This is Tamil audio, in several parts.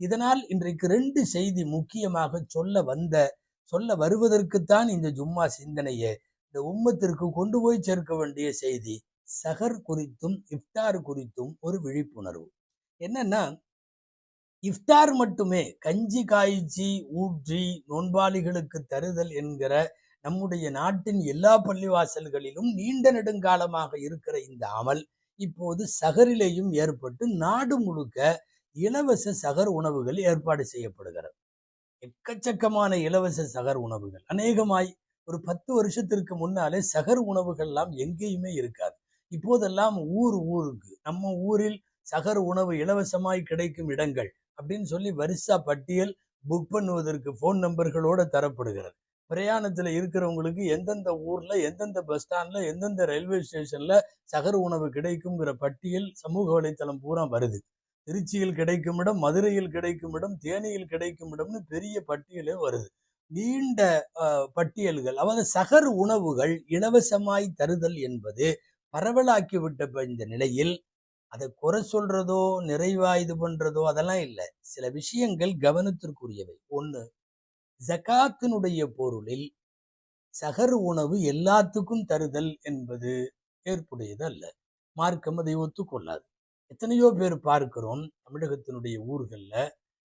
இதனால் இன்றைக்கு ரெண்டு செய்தி முக்கியமாக சொல்ல வந்த சொல்ல வருவதற்குத்தான் இந்த ஜும்மா சிந்தனையை இந்த உம்மத்திற்கு கொண்டு போய் சேர்க்க வேண்டிய செய்தி சகர் குறித்தும் இஃப்தார் குறித்தும் ஒரு விழிப்புணர்வு. என்னன்னா இஃப்தார் மட்டுமே கஞ்சி காய்ச்சி ஊற்றி நோன்பாளிகளுக்கு தருதல் என்கிற நம்முடைய நாட்டின் எல்லா பள்ளிவாசல்களிலும் நீண்ட நெடுங்காலமாக இருக்கிற இந்த அமல் இப்போது சகரிலேயும் ஏற்பட்டு நாடு முழுக்க இலவச சகர் உணவுகள் ஏற்பாடு செய்யப்படுகிறது. எக்கச்சக்கமான இலவச சகர் உணவுகள். அநேகமாய் ஒரு பத்து வருஷத்திற்கு முன்னாலே சகர் உணவுகள்லாம் எங்கேயுமே இருக்காது. இப்போதெல்லாம் ஊர் ஊருக்கு நம்ம ஊரில் சகர் உணவு இலவசமாய் கிடைக்கும் இடங்கள் அப்படின்னு சொல்லி வரிசா பட்டியல் புக் பண்ணுவதற்கு ஃபோன் நம்பர்களோட தரப்படுகிறது. பிரயாணத்தில் இருக்கிறவங்களுக்கு எந்தெந்த ஊரில் எந்தெந்த பஸ் ஸ்டாண்டில் எந்தெந்த ரயில்வே ஸ்டேஷனில் சகர் உணவு கிடைக்குங்கிற பட்டியல் சமூக வலைத்தளம் பூரா வருது. திருச்சியில் கிடைக்கும் இடம் மதுரையில் கிடைக்கும் இடம் தேனியில் கிடைக்கும் இடம்னு பெரிய பட்டியலே வருது. நீண்ட பட்டியல்கள். அதாவது சகர் உணவுகள் இலவசமாய் தருதல் என்பது பரவலாக்கிவிட்ட இந்த நிலையில் அதை குறை சொல்றதோ நிறைவா இது பண்றதோ அதெல்லாம் இல்லை. சில விஷயங்கள் கவனத்திற்குரியவை. ஒன்று ஜகாத்தினுடைய பொருளில் சகர் உணவு எல்லாத்துக்கும் தருதல் என்பது ஏற்புடையது அல்ல மார்க்கம் அதை ஒத்துக்கொள்ளாது. எத்தனையோ பேர் பார்க்கிறோம் தமிழகத்தினுடைய ஊர்கள்ல.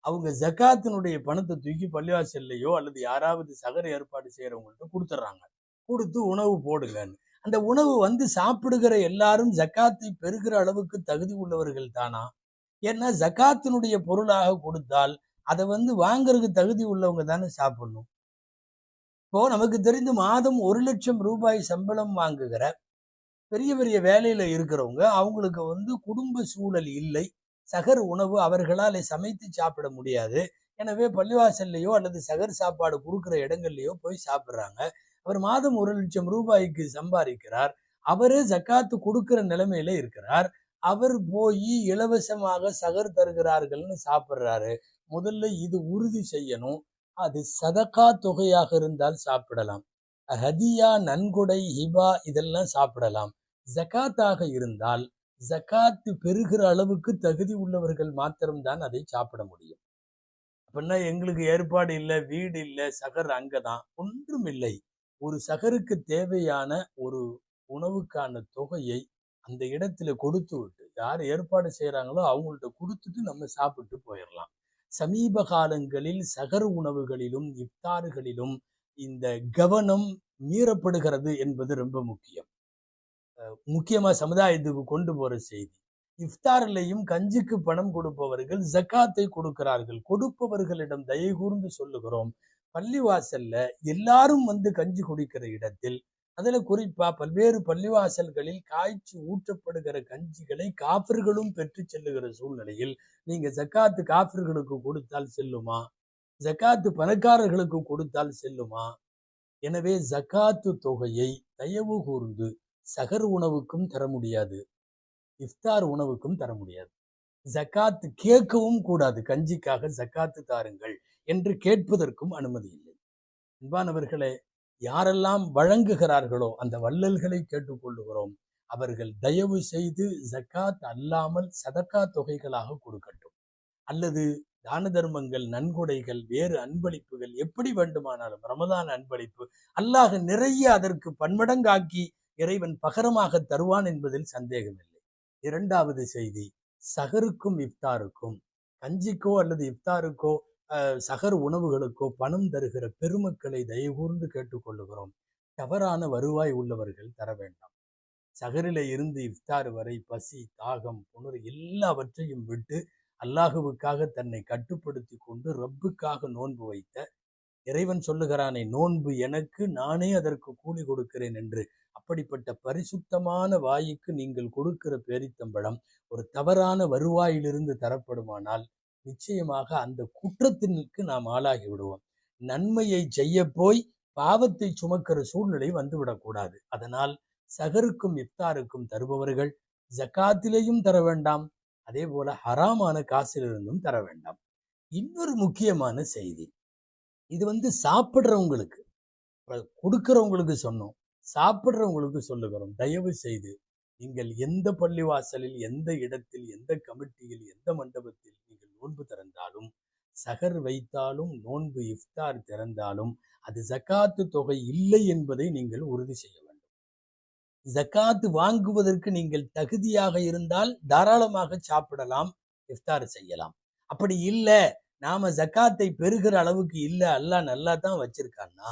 அவங்க ஜகாத்தினுடைய பணத்தை தூக்கி பள்ளிவாசல்லையோ அல்லது யாராவது சகர ஏற்பாடு செய்கிறவங்கள்ட்ட கொடுத்துட்றாங்க கொடுத்து உணவு போடுங்கன்னு. அந்த உணவு வந்து சாப்பிடுகிற எல்லாரும் ஜக்காத்தை பெறுகிற அளவுக்கு தகுதி உள்ளவர்கள் தானா? ஏன்னா ஜக்காத்தினுடைய பொருளாக கொடுத்தால் அதை வந்து வாங்குறதுக்கு தகுதி உள்ளவங்க தானே சாப்பிடணும். இப்போ நமக்கு தெரிந்து மாதம் ஒரு லட்சம் ரூபாய் சம்பளம் வாங்குகிற பெரிய பெரிய வேலையில இருக்கிறவங்க அவங்களுக்கு வந்து குடும்ப சூழல் இல்லை. சகர் உணவு அவர்களால் சமைத்து சாப்பிட முடியாது. எனவே பள்ளிவாசல்லையோ அல்லது சகர் சாப்பாடு கொடுக்குற இடங்கள்லையோ போய் சாப்பிட்றாங்க. அவர் மாதம் ஒரு லட்சம் ரூபாய்க்கு சம்பாதிக்கிறார். அவரே ஜக்காத்து கொடுக்கிற நிலைமையில இருக்கிறார். அவர் போய் இலவசமாக சகர் தருகிறார்கள்னு சாப்பிட்றாரு. முதல்ல இது உறுதி செய்யணும். அது சதக்கா தொகையாக இருந்தால் சாப்பிடலாம். ஹதியா நன்கொடை ஹிபா இதெல்லாம் சாப்பிடலாம். ஜகாத்தாக இருந்தால் ஜக்காத்து பெறுகிற அளவுக்கு தகுதி உள்ளவர்கள் மாத்திரம்தான் அதை சாப்பிட முடியும். அப்படின்னா எங்களுக்கு ஏற்பாடு இல்லை வீடு இல்லை சகர் அங்கதான். ஒன்றும் இல்லை. ஒரு சகருக்கு தேவையான ஒரு உணவுக்கான தொகையை அந்த இடத்துல கொடுத்து விட்டு யார் ஏற்பாடு செய்கிறாங்களோ அவங்கள்ட்ட கொடுத்துட்டு நம்ம சாப்பிட்டு போயிடலாம் சமீப காலங்களில் சகர் உணவுகளிலும் இப்தாறுகளிலும் இந்த கவனம் மீறப்படுகிறது என்பது ரொம்ப முக்கியம். முக்கியமாக சமுதாயத்துக்கு கொண்டு போகிற செய்தி. இஃப்தாரிலையும் கஞ்சிக்கு பணம் கொடுப்பவர்கள் ஜக்காத்தை கொடுக்கிறார்கள். கொடுப்பவர்களிடம் தயை கூர்ந்து சொல்லுகிறோம். பள்ளிவாசல்ல எல்லாரும் வந்து கஞ்சி குடிக்கிற இடத்தில் அதுல குறிப்பா பல்வேறு பள்ளிவாசல்களில் காய்ச்சி ஊற்றப்படுகிற கஞ்சிகளை காஃபிர்களும் பெற்று செல்லுகிற சூழ்நிலையில் நீங்க ஜக்காத்து காஃபிர்களுக்கு கொடுத்தால் செல்லுமா? ஜக்காத்து பணக்காரர்களுக்கு கொடுத்தால் செல்லுமா? எனவே ஜக்காத்து தொகையை தயவு கூர்ந்து சகர் உணவுக்கும் தர முடியாது. இஃப்தார் உணவுக்கும் தர முடியாது. ஜக்காத்து கேட்கவும் கூடாது. கஞ்சிக்காக ஜக்காத்து தாருங்கள் என்று கேட்பதற்கும் அனுமதி இல்லை. அன்பானவர்களே யாரெல்லாம் வழங்குகிறார்களோ அந்த வள்ளல்களை கேட்டுக்கொள்ளுகிறோம். அவர்கள் தயவு செய்து ஜக்காத் அல்லாமல் சதக்கா தொகைகளாக கொடுக்கட்டும். அல்லது தான தர்மங்கள் நன்கொடைகள் வேறு அன்பளிப்புகள் எப்படி வேண்டுமானாலும் ரமதான் அன்பளிப்பு அல்லாஹ் நிறைய அதற்கு பன்மடங்காக்கி இறைவன் பகரமாக தருவான் என்பதில் சந்தேகமில்லை. இரண்டாவது செய்தி சகருக்கும் இஃப்தாருக்கும் கஞ்சிக்கோ அல்லது இஃப்தாருக்கோ அஹ், சகர் உணவுகளுக்கோ பணம் தருகிற பெருமக்களை தயவுகூர்ந்து கேட்டுக்கொள்ளுகிறோம். தவறான வருவாய் உள்ளவர்கள் தர வேண்டாம். சகரில இருந்து இஃப்தார் வரை பசி தாகம் புணர் எல்லாவற்றையும் விட்டு அல்லாஹுவுக்காக தன்னை கட்டுப்படுத்தி கொண்டு ரப்புக்காக நோன்பு வைத்த இறைவன் சொல்லுகிறானே நோன்பு எனக்கு நானே அதற்கு கூலி கொடுக்கிறேன் என்று அப்படிப்பட்ட பரிசுத்தமான வாயுக்கு நீங்கள் கொடுக்கிற பேரித்தம்பழம் ஒரு தவறான வருவாயிலிருந்து தரப்படுமானால் நிச்சயமாக அந்த குற்றத்திற்கு நாம் ஆளாகி விடுவோம். நன்மையை செய்ய போய் பாவத்தை சுமக்கிற சூழ்நிலை வந்துவிடக்கூடாது அதனால் சகருக்கும் இஃப்தாருக்கும் தருபவர்கள் ஜக்காத்திலேயும் தர வேண்டாம் அதே போல ஹராமான காசிலிருந்தும் தர வேண்டாம். இன்னொரு முக்கியமான செய்தி. இது வந்து சாப்பிட்றவங்களுக்கு கொடுக்கிறவங்களுக்கு சொன்னோம். சாப்பிட்றவங்களுக்கு சொல்லுகிறோம். தயவு செய்து நீங்கள் எந்த பள்ளிவாசலில் எந்த இடத்தில் எந்த கமிட்டியில் எந்த மண்டபத்தில் நீங்கள் நோன்பு திறந்தாலும் சகர் வைத்தாலும் நோன்பு இஃப்தார் திறந்தாலும் அது ஜக்காத்து தொகை இல்லை என்பதை நீங்கள் உறுதி செய்ய வேண்டும். ஜக்காத்து வாங்குவதற்கு நீங்கள் தகுதியாக இருந்தால் தாராளமாக சாப்பிடலாம் இஃப்தார் செய்யலாம். அப்படி இல்லை நாம ஜக்காத்தை பெறுகிற அளவுக்கு இல்லை அல்லாஹ் நல்லா தான் வச்சிருக்கான்னா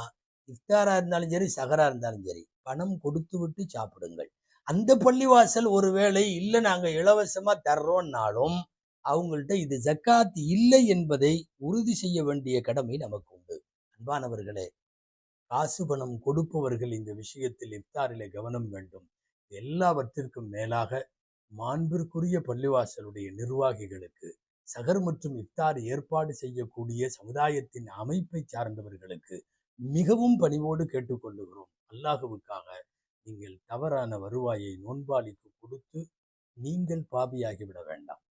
இஃப்தாராக இருந்தாலும் சரி சகரா இருந்தாலும் சரி பணம் கொடுத்து விட்டு சாப்பிடுங்கள். அந்த பள்ளிவாசல் ஒருவேளை இல்லை நாங்க இலவசமா தர்றோம்னாலும் அவங்கள்ட்ட இது ஜக்காத் இல்லை என்பதை உறுதி செய்ய வேண்டிய கடமை நமக்கு உண்டு. அன்பானவர்களே காசு பணம் கொடுப்பவர்கள் இந்த விஷயத்தில் இஃப்தாரில கவனம் வேண்டும். எல்லாவற்றிற்கும் மேலாக மாண்பிற்குரிய பள்ளிவாசலுடைய நிர்வாகிகளுக்கு சகர் மற்றும் இஃப்தார் ஏற்பாடு செய்யக்கூடிய சமுதாயத்தின் அமைப்பை சார்ந்தவர்களுக்கு மிகவும் பணிவோடு கேட்டுக்கொள்ளுகிறோம். அல்லாஹுவுக்காக நீங்கள் தவறான வருவாயை நோன்பாளிக்கு கொடுத்து நீங்கள் பாபியாகிவிட வேண்டாம்.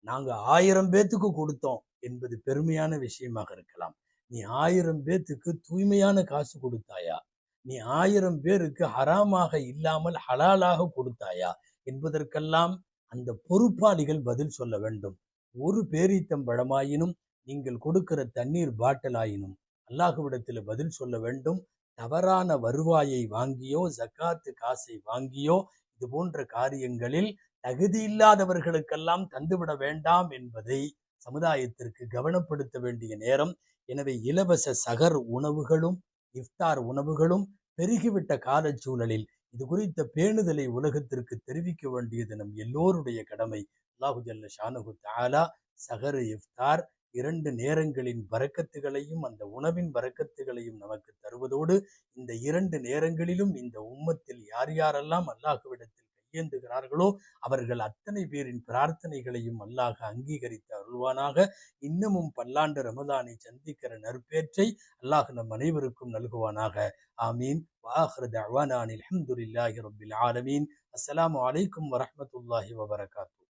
நாங்க ஆயிரம் பேத்துக்கு கொடுத்தோம் என்பது பெருமையான விஷயமாக இருக்கலாம். நீ ஆயிரம் பேத்துக்கு தூய்மையான காசு கொடுத்தாயா? நீ ஆயிரம் பேருக்கு ஹராமாக இல்லாமல் ஹலாலாக கொடுத்தாயா? என்பதற்கெல்லாம் அந்த பொறுப்பாளிகள் பதில் சொல்ல வேண்டும். ஒரு பேரீத்தம்பழமாயினும் நீங்கள் கொடுக்கிற தண்ணீர் பாட்டிலாயினும் அல்லாஹுவிடத்தில் பதில் சொல்ல வேண்டும். தவறான வருவாயை வாங்கியோ ஜக்காத்து காசை வாங்கியோ இது போன்ற காரியங்களில் தகுதி இல்லாதவர்களுக்கெல்லாம் தந்துவிட வேண்டாம் என்பதை சமுதாயத்திற்கு கவனப்படுத்த வேண்டிய நேரம். எனவே இலவச சகர் உணவுகளும் இஃப்தார் உணவுகளும் பெருகிவிட்ட காலச்சூழலில் இது குறித்த பேணுதலை உலகத்திற்கு தெரிவிக்க வேண்டியது நம் எல்லோருடைய கடமை. அல்லாஹு ஜல்ல தாலா சகரு இஃப்தார் இரண்டு நேரங்களின் வரக்கத்துகளையும் அந்த உணவின் வரக்கத்துகளையும் நமக்கு தருவதோடு இந்த இரண்டு நேரங்களிலும் இந்த உம்மத்தில் யார் யாரெல்லாம் அல்லாஹுவிடத்தில் கையேந்துகிறார்களோ அவர்கள் அத்தனை பேரின் பிரார்த்தனைகளையும் அல்லாஹ் அங்கீகரித்து அருள்வானாக. இன்னமும் பல்லாண்டு ரமதானை சந்திக்கிற நற்பேற்றை அல்லாஹ் நம் அனைவருக்கும் நல்குவானாக. ஆமீன். வாஹர் தவானான் அல்ஹம்துலில்லாஹி ரப்பில் ஆலமீன். அஸ்லாம் அலைக்கும் வரமத்துல்லாஹி வபரகாத்து.